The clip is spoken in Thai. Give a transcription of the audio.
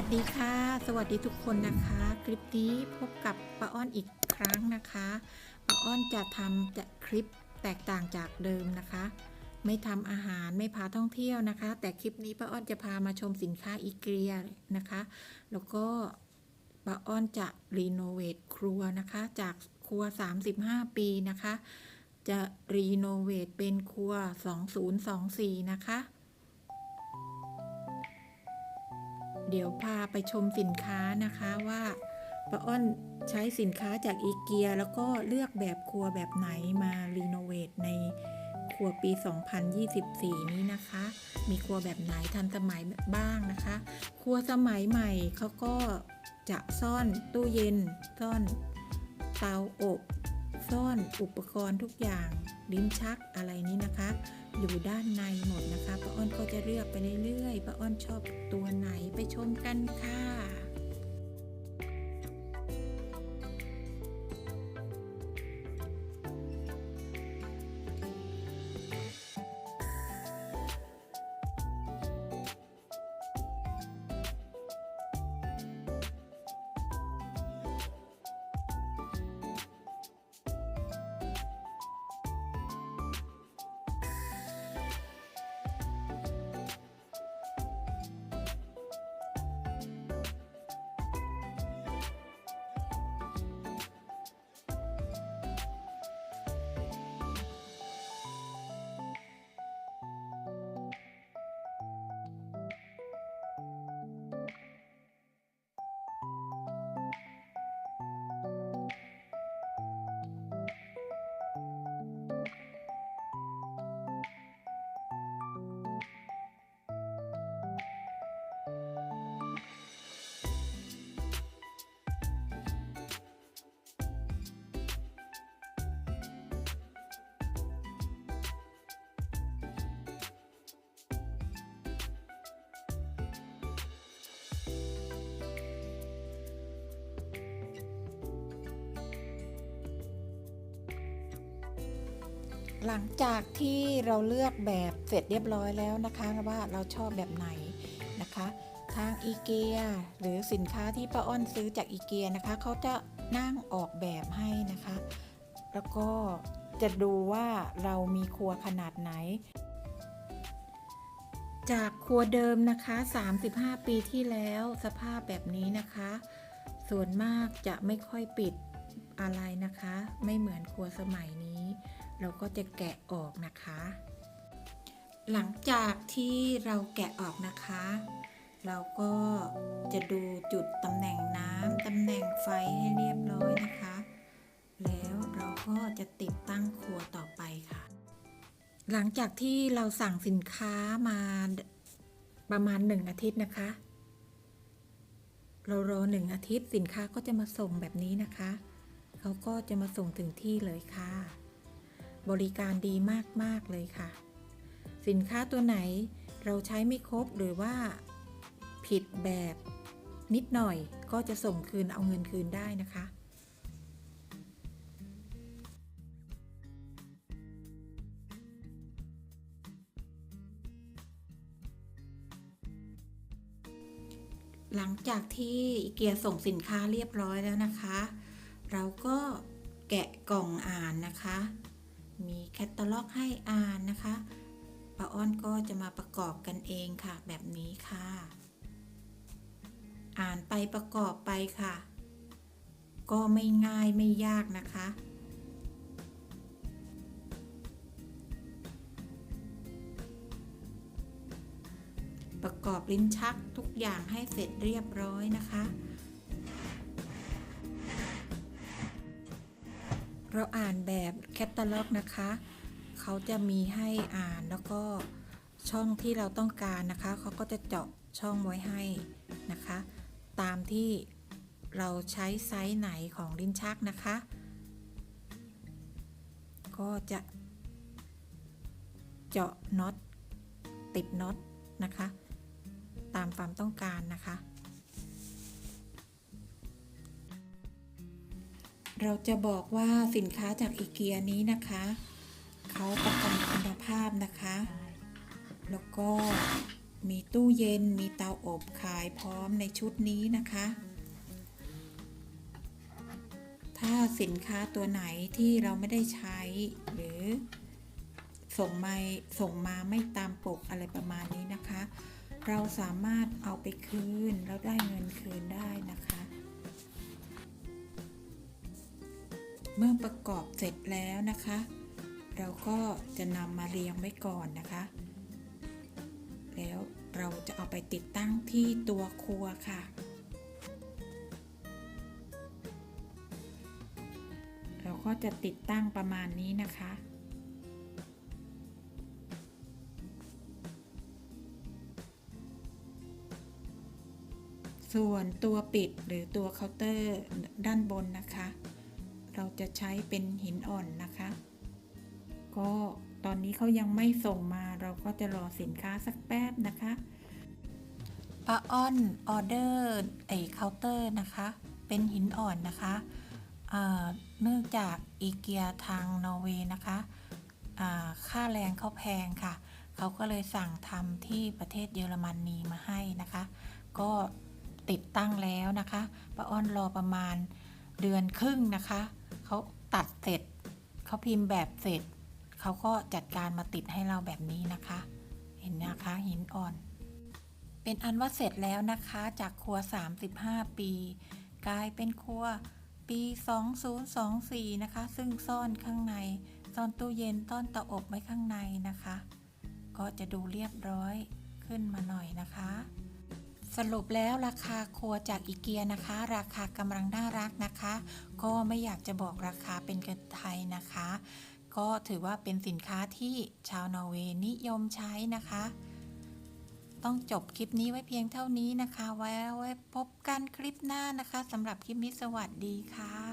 วัสดีค่ะ สวัสดีทุกคนนะคะ คลิปนี้พบกับป้าอ้อนอีกครั้งนะคะป้าอ้อนจะทำจะคลิปแตกต่างจากเดิมนะคะ ไม่ทำอาหารไม่พาท่องเที่ยวนะคะ แต่คลิปนี้ป้าอ้อนจะพามาชมสินค้าอีเกียนะคะ แล้วก็ป้าอ้อนจะรีโนเวทครัวนะคะ จากครัว 35 ปีนะคะ จะรีโนเวทเป็นครัว 2024 นะคะ เดี๋ยวพาไปชมสินค้านะคะว่าป้าอ้อนใช้สินค้าจากอีเกีย แล้วก็เลือกแบบครัวแบบไหนมารีโนเวทในครัวปี 2024 นี้นะคะ มีครัวแบบไหนทันสมัยบ้างนะคะ ครัวสมัยใหม่เขาก็จะซ่อนตู้เย็น ซ่อนเตาอบ ซ่อนอุปกรณ์ทุกอย่าง ลิ้นชักอะไรนี้นะคะ อยู่ด้านในหมดนะคะป้าอ้อนก็จะเลือกไปเรื่อยๆป้าอ้อนชอบตัวไหนไปชมกันค่ะ หลังจากที่เราเลือกแบบเสร็จเรียบร้อยแล้วนะคะว่าเราชอบแบบไหนนะคะ ทางอีเกียหรือสินค้าที่ป้าอ้อนซื้อจากอีเกียนะคะเขาจะนั่งออกแบบให้นะคะ แล้วก็จะดูว่าเรามีครัวขนาดไหน จากครัวเดิมนะคะ 35 ปีที่แล้วสภาพแบบนี้นะคะ ส่วนมากจะไม่ค่อยปิดอะไรนะคะ ไม่เหมือนครัวสมัยนี้ เราก็จะแกะออกนะคะ หลังจากที่เราแกะออกนะคะ เราก็จะดูจุดตำแหน่งน้ำตำแหน่งไฟให้เรียบร้อยนะคะ แล้วเราก็จะติดตั้งครัวต่อไปค่ะ หลังจากที่เราสั่งสินค้ามาประมาณหนึ่งอาทิตย์นะคะ เรารอหนึ่งอาทิตย์สินค้าก็จะมาส่งแบบนี้นะคะ เขาก็จะมาส่งถึงที่เลยค่ะ บริการดีมาก ๆ เลยค่ะ สินค้าตัวไหนเราใช้ไม่ครบหรือว่าผิดแบบนิดหน่อยก็จะส่งคืนเอาเงินคืนได้นะคะ หลังจากที่อีเกียส่งสินค้าเรียบร้อยแล้วนะคะ เราก็แกะกล่องอ่านนะคะ มีแคตตาล็อกให้อ่านนะคะป้าอ้อนก็จะมาประกอบกันเองค่ะ แบบนี้ค่ะ อ่านไปประกอบไปค่ะ ก็ไม่ง่ายไม่ยากนะคะ ประกอบลิ้นชักทุกอย่างให้เสร็จเรียบร้อยนะคะ เราอ่านแบบแคตตาล็อกนะคะ เขาจะมีให้อ่านแล้วก็ช่องที่เราต้องการนะคะ เขาก็จะเจาะช่องไว้ให้นะคะ ตามที่เราใช้ไซส์ไหนของลิ้นชักนะคะ ก็จะเจาะน็อตติดน็อตนะคะ ตามความต้องการนะคะ เราจะบอกว่าสินค้าจากอีเกียนี้นะคะ เขาประกันคุณภาพนะคะ แล้วก็มีตู้เย็นมีเตาอบขายพร้อมในชุดนี้นะคะ ถ้าสินค้าตัวไหนที่เราไม่ได้ใช้ หรือส่งมาส่งมาไม่ตามปกอะไรประมาณนี้นะคะ เราสามารถเอาไปคืนแล้วได้เงินคืนได้นะคะ เมื่อประกอบเสร็จแล้วนะคะ เราก็จะนำมาเรียงไว้ก่อนนะคะ แล้วเราจะเอาไปติดตั้งที่ตัวครัวค่ะ เราก็จะติดตั้งประมาณนี้นะคะส่วนตัวปิดหรือตัวเคาน์เตอร์ด้านบนนะคะ เราจะใช้เป็นหินอ่อนนะคะ ก็ตอนนี้เขายังไม่ส่งมาเราก็จะรอสินค้าสักแป๊บนะคะป้าอ้อนออเดอร์ไอเคาน์เตอร์นะคะ เป็นหินอ่อนนะคะเอ่อเนื่องจากอีเกียทางนอร์เวย์นะคะอ่าค่าแรงเขาแพงค่ะ เขาก็เลยสั่งทำที่ประเทศเยอรมนนีมาให้นะคะ ก็ติดตั้งแล้วนะคะป้าอ้อนรอประมาณเดือนครึ่งนะคะ เขาตัดเสร็จเขาพิมพ์แบบเสร็จเขาก็จัดการมาติดให้เราแบบนี้นะคะ เห็นนะคะหินอ่อน เป็นอันว่าเสร็จแล้วนะคะ จากครัว 35 ปี กลายเป็นครัวปี 2024 นะคะ ซึ่งซ่อนข้างใน ซ่อนตู้เย็นต้อนเตาอบไว้ข้างในนะคะ ก็จะดูเรียบร้อยขึ้นมาหน่อยนะคะ สรุปแล้วราคาครัวจากอีเกียนะคะ ราคากำลังน่ารักนะคะ ก็ไม่อยากจะบอกราคาเป็นเงินไทยนะคะ ก็ถือว่าเป็นสินค้าที่ชาวนอร์เวย์นิยมใช้นะคะ ต้องจบคลิปนี้ไว้เพียงเท่านี้นะคะ ไว้ไว้พบกันคลิปหน้านะคะสำหรับคลิปนี้สวัสดีค่ะ